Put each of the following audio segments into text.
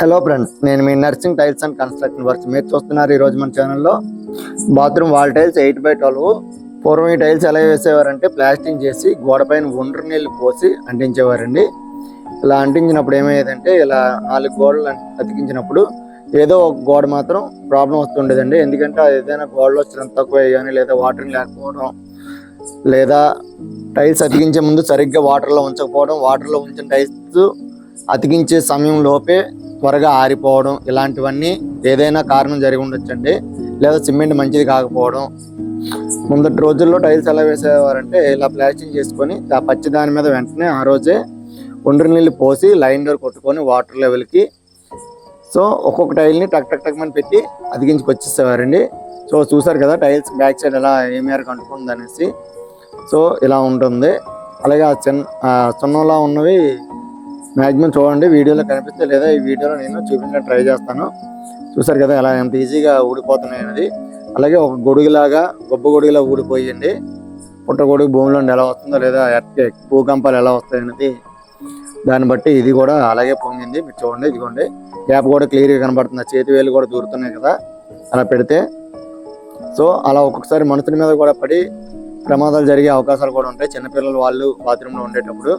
Hello friends నేను మీ Narsing tiles and construction works మీరు చూస్తున్నారు ఈరోజు మన ఛానల్లో bathroom wall tiles eight by twelve పూర్వం ఈ టైల్స్ ఎలా వేసేవారంటే ప్లాస్టింగ్ చేసి గోడపైన ఒండ్రు నీళ్ళు పోసి అంటించేవారండి. ఇలా అంటించినప్పుడు ఏమయ్యేదంటే ఇలా నాలుగు గోడలు అతికించినప్పుడు ఏదో ఒక గోడ మాత్రం ప్రాబ్లం వస్తుండేదండి. ఎందుకంటే అది ఏదైనా గోడలో స్ట్రెంత్ తక్కువ కానీ లేదా వాటరింగ్ లేకపోవడం లేదా టైల్స్ అతికించే ముందు సరిగ్గా వాటర్లో ఉంచకపోవడం వాటర్లో ఉంచిన టైల్స్ అతికించే సమయం లోపే త్వరగా ఆరిపోవడం ఇలాంటివన్నీ ఏదైనా కారణం జరిగి ఉండొచ్చండి. లేదా సిమెంట్ మంచిది కాకపోవడం. ముందటి రోజుల్లో టైల్స్ ఎలా వేసేవారంటే ఇలా ప్లాస్టింగ్ చేసుకొని ఆ పచ్చి దాని మీద వెంటనే ఆ రోజే ఒండ్రు నీళ్ళు పోసి లైన్ డోర్ కొట్టుకొని వాటర్ లెవెల్కి. సో ఒక్కొక్క టైల్ని టక్ టక్ టక్ అని పెట్టి అదిగించుకు వచ్చేసేవారండి. సో చూసారు కదా టైల్స్ బ్యాక్ సైడ్ ఎలా ఏ మేరకు అంటుకుంది అనేసి సో ఇలా ఉంటుంది. అలాగే ఆ చిన్న సున్నంలా ఉన్నవి మ్యాక్సిమం చూడండి వీడియోలో కనిపిస్తే లేదా ఈ వీడియోలో నేను చూపించడానికి ట్రై చేస్తాను. చూసారు కదా ఎలా ఎంత ఈజీగా ఊడిపోతున్నాయి అనేది. అలాగే ఒక గొడుగులాగా గొప్ప గొడుగులా ఊడిపోయింది. పుట్ట గొడుగు భూమిలో ఎలా వస్తుందో లేదా భూకంపాలు ఎలా వస్తాయి అనేది దాన్ని బట్టి ఇది కూడా అలాగే పొంగింది. మీరు చూడండి ఇదిగోండి. గ్యాప్ కూడా క్లియర్గా కనబడుతుంది. చేతి వేలు కూడా దూరుతున్నాయి కదా. అలా పెడితే. సో అలా ఒక్కొక్కసారి మనుషుల మీద కూడా పడి ప్రమాదాలు జరిగే అవకాశాలు కూడా ఉంటాయి. చిన్నపిల్లలు వాళ్ళు బాత్రూంలో ఉండేటప్పుడు.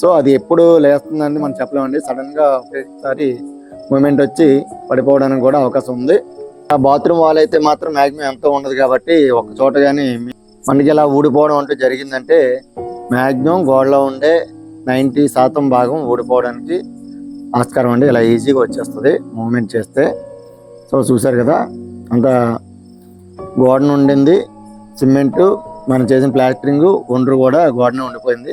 సో అది ఎప్పుడు లేస్తుందని మనం చెప్పలేమండి. సడన్గా ఒకేసారి మూమెంట్ వచ్చి పడిపోవడానికి కూడా అవకాశం ఉంది. ఆ బాత్రూమ్ వాల్ అయితే మాత్రం మ్యాక్సిమం ఎంతో ఉండదు కాబట్టి ఒక చోట కానీ మనకి ఇలా ఊడిపోవడం అంటూ జరిగిందంటే మ్యాక్సిమం గోడలో ఉండే నైంటీ శాతం భాగం ఊడిపోవడానికి ఆస్కారం అండి. ఇలా ఈజీగా వచ్చేస్తుంది మూమెంట్ చేస్తే. సో చూసారు కదా అంత గోడ నుండింది సిమెంటు మనం చేసిన ప్లాస్టరింగ్ ఒండ్రు కూడా గోడనే ఉండిపోయింది.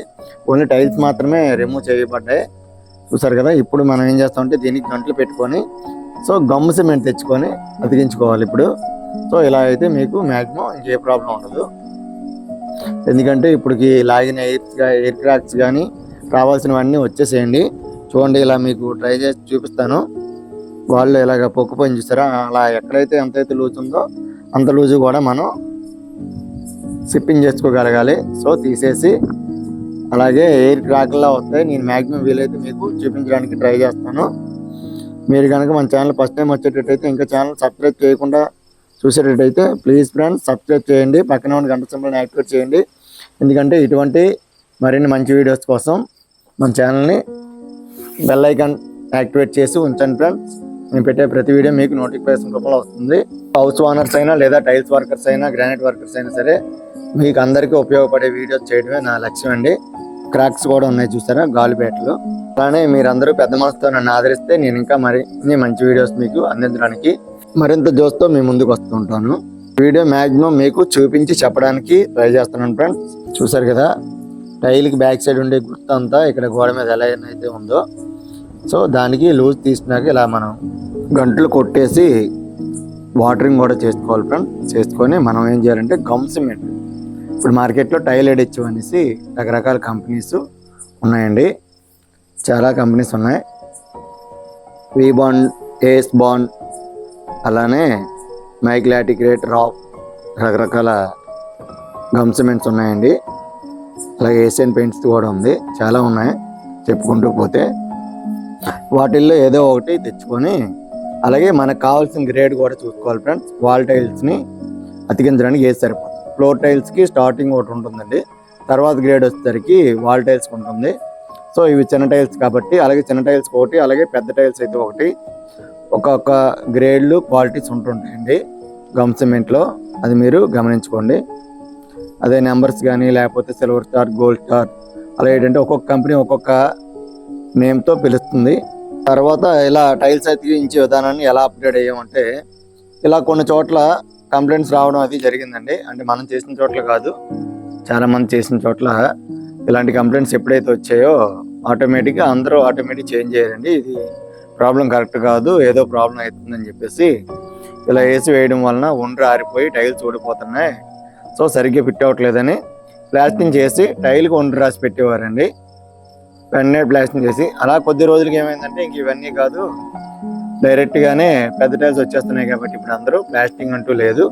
ఓన్లీ టైల్స్ మాత్రమే రిమూవ్ చేయబడ్డాయి. చూసారు కదా ఇప్పుడు మనం ఏం చేస్తామంటే దీనికి గంటలు పెట్టుకొని సో గమ్ము సిమెంట్ తెచ్చుకొని అతికించుకోవాలి ఇప్పుడు. సో ఇలా అయితే మీకు మ్యాక్సిమం ఇంకే ప్రాబ్లం ఉండదు. ఎందుకంటే ఇప్పటికి లాగిన ఎయిర్ ఎయిర్ క్రాక్స్ కానీ రావాల్సినవన్నీ వచ్చేసేయండి. చూడండి ఇలా మీకు ట్రై చేసి చూపిస్తాను. వాళ్ళు ఇలాగ పొక్కుపోయిన చూస్తారా అలా ఎక్కడైతే ఎంతైతే లూజ్ ఉందో అంత లూజు కూడా మనం షిప్పింగ్ చేసుకోగలగాలి. సో తీసేసి అలాగే ఎయిర్ క్రాక్లా వస్తాయి. నేను మ్యాక్సిమం వీలైతే మీకు చూపించడానికి ట్రై చేస్తాను. మీరు కనుక మన ఛానల్ ఫస్ట్ టైం వచ్చేటట్టయితే ఇంకా ఛానల్ సబ్స్క్రైబ్ చేయకుండా చూసేటట్టయితే ప్లీజ్ ఫ్రెండ్స్ సబ్స్క్రైబ్ చేయండి. పక్కన ఉన్న గంట సింబల్ని యాక్టివేట్ చేయండి. ఎందుకంటే ఇటువంటి మరిన్ని మంచి వీడియోస్ కోసం మన ఛానల్ని బెల్ ఐకాన్ యాక్టివేట్ చేసి ఉంచండి ఫ్రెండ్స్. నేను పెట్టే ప్రతి వీడియో మీకు నోటిఫికేషన్ రూపంలో వస్తుంది. హౌస్ ఓనర్స్ అయినా లేదా టైల్స్ వర్కర్స్ అయినా గ్రానైట్ వర్కర్స్ అయినా సరే మీకు అందరికీ ఉపయోగపడే వీడియోస్ చేయడమే నా లక్ష్యం అండి. క్రాక్స్ కూడా ఉన్నాయి చూసారా? గాలిపేటలు. అలానే మీరందరూ పెద్ద మనసుతో నన్ను ఆదరిస్తే నేను ఇంకా మరిన్ని మంచి వీడియోస్ మీకు అందించడానికి మరింత జోస్తో మీ ముందుకు వస్తుంటాను వీడియో మ్యాక్సిమం మీకు చూపించి చెప్పడానికి ట్రై చేస్తున్నాను ఫ్రెండ్స్. చూసారు కదా? టైల్కి బ్యాక్ సైడ్ ఉండే గుర్తు అంతా ఇక్కడ గోడ మీద ఎలా అయితే ఉందో. సో దానికి లూజ్ తీసినాక ఇలా మనం గంటలు కొట్టేసి వాటరింగ్ కూడా చేసుకోవాలి ఫ్రెండ్ చేసుకొని మనం ఏం చేయాలంటే గమ్ సిమెంట్ ఇప్పుడు మార్కెట్లో టైల్ ఎడిచ్చు అనేసి రకరకాల కంపెనీస్ ఉన్నాయండి. చాలా కంపెనీస్ ఉన్నాయి. వి బాండ్ ఏస్ బాండ్ అలానే మైక్లాటిక్రేట్ రాప్ రకరకాల గమ్ సిమెంట్స్ ఉన్నాయండి. అలాగే ఏషియన్ పెయింట్స్ కూడా ఉంది. చాలా ఉన్నాయి. చెప్పుకుంటూ పోతే వాటిల్లో ఏదో ఒకటి తెచ్చుకొని అలాగే మనకు కావాల్సిన గ్రేడ్ కూడా చూసుకోవాలి ఫ్రెండ్స్. వాల్ టైల్స్ని అతికించడానికి ఏది సరిపోతుంది? ఫ్లోర్ టైల్స్కి స్టార్టింగ్ ఒకటి ఉంటుందండి. తర్వాత గ్రేడ్ వచ్చేసరికి వాల్ టైల్స్ ఉంటుంది. సో ఇవి చిన్న టైల్స్ కాబట్టి అలాగే చిన్న టైల్స్ ఒకటి అలాగే పెద్ద టైల్స్ అయితే ఒకటి. ఒక్కొక్క గ్రేడ్లు క్వాలిటీస్ ఉంటుంటాయండి గమ్ సిమెంట్లో. అది మీరు గమనించుకోండి. అదే నెంబర్స్ కానీ లేకపోతే సిల్వర్ స్టార్ గోల్డ్ స్టార్ అలా ఏంటంటే ఒక్కొక్క కంపెనీ ఒక్కొక్క నేమ్తో పిలుస్తుంది. తర్వాత ఇలా టైల్స్ అతికించే విధానాన్ని ఎలా అప్గ్రేడ్ అయ్యామంటే ఇలా కొన్ని చోట్ల కంప్లైంట్స్ రావడం అది జరిగిందండి. అంటే మనం చేసిన చోట్ల కాదు. చాలా మంది చేసిన చోట్ల ఇలాంటి కంప్లైంట్స్ ఎప్పుడైతే వచ్చాయో ఆటోమేటిక్గా అందరూ ఆటోమేటిక్ చేంజ్ చేయాలండి ఇది ప్రాబ్లం కరెక్ట్ కాదు. ఏదో ప్రాబ్లం అవుతుందని చెప్పేసి ఇలా వేసి వేయడం వలన ఒండ్రు ఆరిపోయి టైల్స్ ఊడిపోతున్నాయి. సో సరిగ్గా ఫిట్ అవ్వట్లేదని ప్లాస్టింగ్ చేసి టైల్కి ఒండ్రు రాసి పెట్టేవారండి. వెంటనే ప్లాస్టింగ్ చేసి. అలా కొద్ది రోజులకి ఏమైందంటే ఇంక ఇవన్నీ కాదు. డైరెక్ట్గానే పెద్ద టైల్స్ వచ్చేస్తున్నాయి కాబట్టి ఇప్పుడు అందరూ ప్లాస్టింగ్ అంటూ లేదు.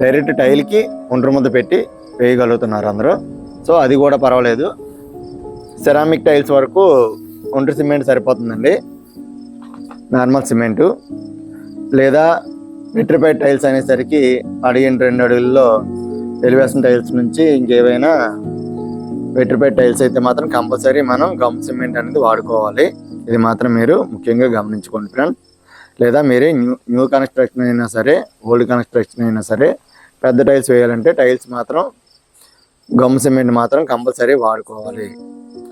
డైరెక్ట్ టైల్కి ఒండ్రు ముద్ద పెట్టి వేయగలుగుతున్నారు అందరూ. సో అది కూడా పర్వాలేదు. సెరామిక్ టైల్స్ వరకు ఒండ్రు సిమెంట్ సరిపోతుందండి. Normal cement. లేదా విట్రిఫైడ్ టైల్స్ అనేసరికి అడిగిన రెండు అడుగుల్లో ఎలివేషన్ టైల్స్ నుంచి ఇంకేవైనా విట్రిఫైడ్ టైల్స్ అయితే మాత్రం కంపల్సరీ మనం గమ్ సిమెంట్ అనేది వాడుకోవాలి. ఇది మాత్రం మీరు ముఖ్యంగా గమనించుకోండి లేదా మీరే న్యూ న్యూ కన్స్ట్రక్షన్ అయినా సరే ఓల్డ్ కన్స్ట్రక్షన్ అయినా సరే పెద్ద టైల్స్ వేయాలంటే టైల్స్ మాత్రం గమ్ సిమెంట్ మాత్రం కంపల్సరీ వాడుకోవాలి.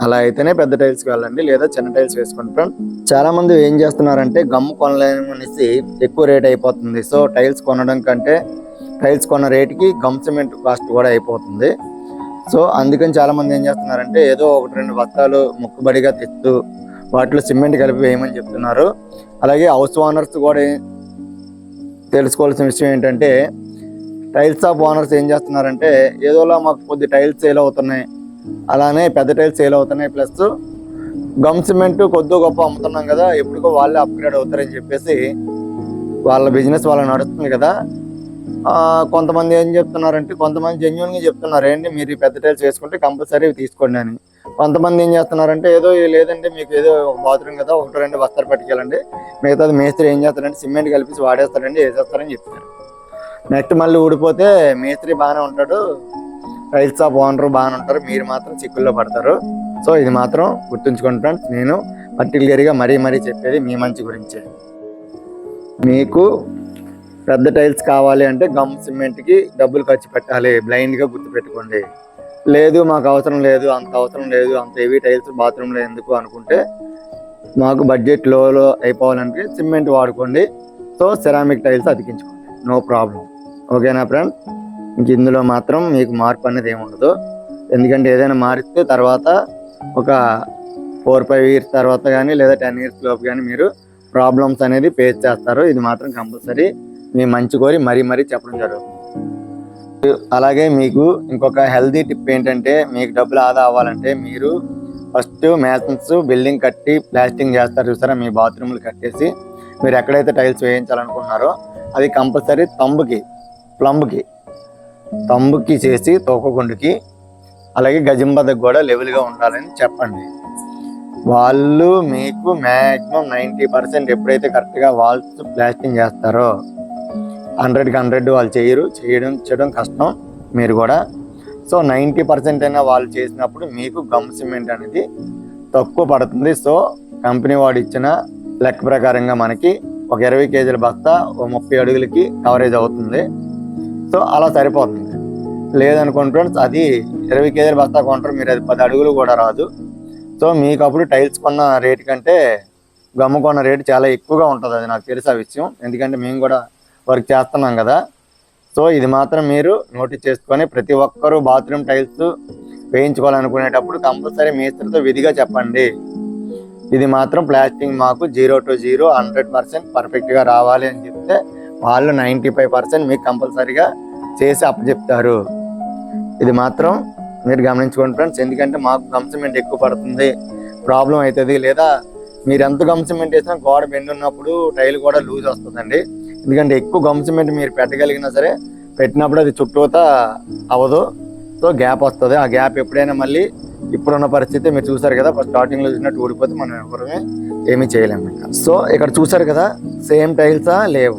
అలా అయితేనే పెద్ద టైల్స్కి వెళ్ళండి లేదా చిన్న టైల్స్ వేసుకుంటాం చాలామంది ఏం చేస్తున్నారంటే గమ్ కొనలేమనేసి ఎక్కువ రేట్ అయిపోతుంది. సో టైల్స్ కొనడం కంటే టైల్స్ కొన్న రేటుకి గమ్ సిమెంట్ కాస్ట్ కూడా అయిపోతుంది. సో అందుకని చాలామంది ఏం చేస్తున్నారంటే ఏదో ఒకటి రెండు బస్తాలు ముక్కుబడిగా తెస్తూ వాటిలో సిమెంట్ కలిపి వేయమని చెప్తున్నారు. అలాగే హౌస్ ఓనర్స్ కూడా తెలుసుకోవాల్సిన విషయం ఏంటంటే టైల్స్ ఆఫ్ ఓనర్స్ ఏం చేస్తున్నారంటే ఏదోలా మాకు కొద్ది టైల్స్ సేల్ అవుతున్నాయి. అలానే పెద్ద టైల్స్ సేల్ అవుతున్నాయి. ప్లస్ గమ్ సిమెంట్ కొద్దో గొప్ప అమ్ముతున్నాం కదా ఎప్పటికో వాళ్ళే అప్గ్రేడ్ అవుతారని చెప్పేసి వాళ్ళ బిజినెస్ వాళ్ళ నడుస్తుంది కదా. కొంతమంది ఏం చెప్తున్నారంటే కొంతమంది జెన్యున్గా చెప్తున్నారు ఏంటి మీరు పెద్ద టైల్స్ వేసుకుంటే కంపల్సరీ తీసుకోండి అని. కొంతమంది ఏం చేస్తున్నారంటే ఏదో లేదంటే మీకు ఏదో ఒక బాత్రూమ్ కదా ఒకటి రెండు వస్తారు పట్టుకెళ్ళండి. మిగతాది మేస్త్రి ఏం చేస్తారంటే సిమెంట్ కలిపి వాడేస్తారండి వేసేస్తారని చెప్తారు నెక్స్ట్ మళ్ళీ ఊడిపోతే మేస్త్రి బాగానే ఉంటాడు. టైల్స్ షాప్ ఓనర్ బాగానే ఉంటారు. మీరు మాత్రం చిక్కుల్లో పడతారు. సో ఇది మాత్రం గుర్తుంచుకోండి ఫ్రెండ్స్. నేను పర్టికులర్గా మరీ మరీ చెప్పేది మీ మంచి గురించే. మీకు పెద్ద టైల్స్ కావాలి అంటే గమ్ సిమెంట్కి డబ్బులు ఖర్చు పెట్టాలి. బ్లైండ్గా గుర్తుపెట్టుకోండి. లేదు మాకు అవసరం లేదు అంత అవసరం లేదు అంత హెవీ టైల్స్ బాత్రూంలో ఎందుకు అనుకుంటే మాకు బడ్జెట్ లోలో అయిపోవాలంటే సిమెంట్ వాడుకోండి. సో సెరామిక్ టైల్స్ అతికించుకోండి. నో ప్రాబ్లం ఓకేనా ఫ్రెండ్ ఇంక ఇందులో మాత్రం మీకు మార్పు అనేది ఏమి ఉండదు. ఎందుకంటే ఏదైనా మారిస్తే తర్వాత ఒక ఫోర్ ఫైవ్ ఇయర్స్ తర్వాత కానీ లేదా టెన్ ఇయర్స్ లోపు కానీ మీరు ప్రాబ్లమ్స్ అనేది ఫేస్ చేస్తారు. ఇది మాత్రం కంపల్సరీ మీ మంచి కోరి మరీ మరీ చెప్పడం జరుగుతుంది. అలాగే మీకు ఇంకొక హెల్దీ టిప్ ఏంటంటే మీకు డబ్బులు ఆదా అవ్వాలంటే మీరు ఫస్ట్ మ్యాసన్స్ బిల్డింగ్ కట్టి ప్లాస్టింగ్ చేస్తారు చూసారా? మీ బాత్రూమ్లు కట్టేసి మీరు ఎక్కడైతే టైల్స్ వేయించాలనుకుంటున్నారో అది కంపల్సరీ తంబుకి ప్లంబుకి తంబుకి చేసి తోకగుండుకి అలాగే గజింబదకు కూడా లెవెల్గా ఉండాలని చెప్పండి. వాళ్ళు మీకు మ్యాక్సిమం నైంటీ పర్సెంట్ ఎప్పుడైతే కరెక్ట్గా వాల్స్ ప్లాస్టింగ్ చేస్తారో హండ్రెడ్కి హండ్రెడ్ వాళ్ళు చేయరు. చేయడం చేయడం కష్టం మీరు కూడా. సో నైంటీ పర్సెంట్ అయినా వాళ్ళు చేసినప్పుడు మీకు గమ్ సిమెంట్ అనేది తక్కువ పడుతుంది. సో కంపెనీ వాడు ఇచ్చిన లెక్క ప్రకారంగా మనకి ఒక ఇరవై కేజీల బస్తా ఒక ముప్పై అడుగులకి కవరేజ్ అవుతుంది. సో అలా సరిపోతుంది. లేదనుకోండి ఫ్రెండ్స్ అది ఇరవై కేజీల బస్తా కొంటారు. మీరు అది పది అడుగులు కూడా రాదు. సో మీకు అప్పుడు టైల్స్ కొన్న రేట్ కంటే గమ్ము కొన్న రేటు చాలా ఎక్కువగా ఉంటుంది. అది నాకు తెలుసు ఆ విషయం. ఎందుకంటే మేము కూడా వర్క్ చేస్తున్నాం కదా. సో ఇది మాత్రం మీరు నోటీస్ చేసుకొని ప్రతి ఒక్కరూ బాత్రూమ్ టైల్స్ వేయించుకోవాలనుకునేటప్పుడు కంపల్సరీ మేస్త్రితో విధిగా చెప్పండి. ఇది మాత్రం ప్లాస్టింగ్ మాకు zero to zero hundred percent పర్ఫెక్ట్గా రావాలి అని చెప్తే వాళ్ళు నైంటీ ఫైవ్ పర్సెంట్ మీకు కంపల్సరీగా చేసి అప్పచెప్తారు. ఇది మాత్రం మీరు గమనించుకోండి ఫ్రెండ్స్ ఎందుకంటే మాకు గమ్ సిమెంట్ ఎక్కువ పడుతుంది. ప్రాబ్లం అవుతుంది లేదా మీరు ఎంత గమ్ సిమెంట్ వేసినా గోడ బెండ్ ఉన్నప్పుడు టైల్ కూడా లూజ్ వస్తుందండి. ఎందుకంటే ఎక్కువ గమ్ సిమెంట్ మీరు పెట్టగలిగినా సరే పెట్టినప్పుడు అది చుట్టూతా అవ్వదు. సో గ్యాప్ వస్తుంది. ఆ గ్యాప్ ఎప్పుడైనా మళ్ళీ ఇప్పుడున్న పరిస్థితి మీరు చూసారు కదా ఫస్ట్ స్టార్టింగ్లో చూసినట్టు ఊడిపోతే మనం ఎవరమే ఏమీ చేయలేము ఇంకా. సో ఇక్కడ చూసారు కదా సేమ్ టైల్సా లేవు.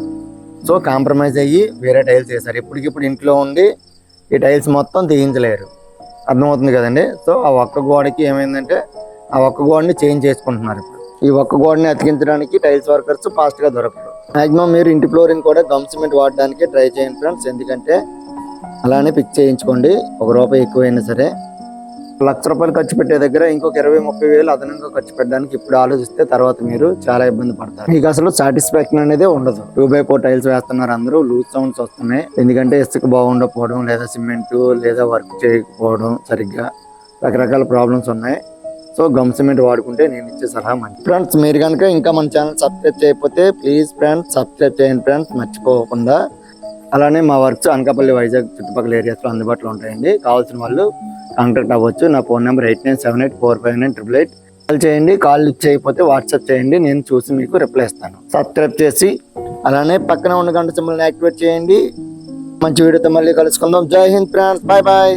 సో కాంప్రమైజ్ అయ్యి వేరే టైల్స్ వేసారు ఇప్పటికిప్పుడు ఇంట్లో ఉండి ఈ టైల్స్ మొత్తం తీయించలేరు. అర్థమవుతుంది కదండి? సో ఆ ఒక్క గోడకి ఏమైందంటే ఆ ఒక్క గోడని చేంజ్ చేసుకుంటున్నారు ఈ ఒక్క గోడని అతికించడానికి టైల్స్ వర్కర్స్ ఫాస్ట్గా దొరకరు. మాక్సిమం మీరు ఇంటి ఫ్లోరింగ్ కూడా గమ్ సిమెంట్ వాడడానికి ట్రై చేయండి ఫ్రెండ్స్. ఎందుకంటే అలానే పిక్ చేయించుకోండి. ఒక రూపాయి ఎక్కువైనా సరే. లక్ష రూపాయలు ఖర్చు పెట్టే దగ్గర ఇంకొక ఇరవై ముప్పై వేలు అదనంగా ఖర్చు పెట్టడానికి ఇప్పుడు ఆలోచిస్తే తర్వాత మీరు చాలా ఇబ్బంది పడతారు. మీకు అసలు సాటిస్ఫాక్షన్ అనేది ఉండదు. టూ బై ఫోర్ టైల్స్ వేస్తున్నారు అందరూ. లూజ్ సౌండ్స్ వస్తున్నాయి. ఎందుకంటే ఇసుక బాగుండకపోవడం లేదా సిమెంట్ లేదా వర్క్ చేయకపోవడం సరిగ్గా రకరకాల ప్రాబ్లమ్స్ ఉన్నాయి. సో గమ్ సిమెంట్ వాడుకుంటే నేను ఇచ్చే సలహా మంచి ఫ్రెండ్స్ మీరు కనుక ఇంకా మన ఛానల్ సబ్స్క్రైబ్ చేయకపోతే ప్లీజ్ ఫ్రెండ్స్ సబ్స్క్రైబ్ చేయండి ఫ్రెండ్స్ మర్చిపోకుండా. అలానే మా వర్క్స్ అనకాపల్లి వైజాగ్ చుట్టుపక్కల ఏరియాస్లో అందుబాటులో ఉంటాయండి. కావాల్సిన వాళ్ళు కాంటాక్ట్ అవ్వచ్చు. నా phone number eight nine seven eight four five nine triple eight call చేయండి కాల్ చేయకపోతే వాట్సాప్ చేయండి నేను చూసి మీకు రిప్లై ఇస్తాను. సబ్స్క్రైబ్ చేసి అలానే పక్కన ఉన్న గంట సింబల్ని యాక్టివేట్ చేయండి. మంచి వీడియోతో మళ్ళీ కలుసుకుందాం. జై హింద్ ఫ్రెండ్స్. Bye bye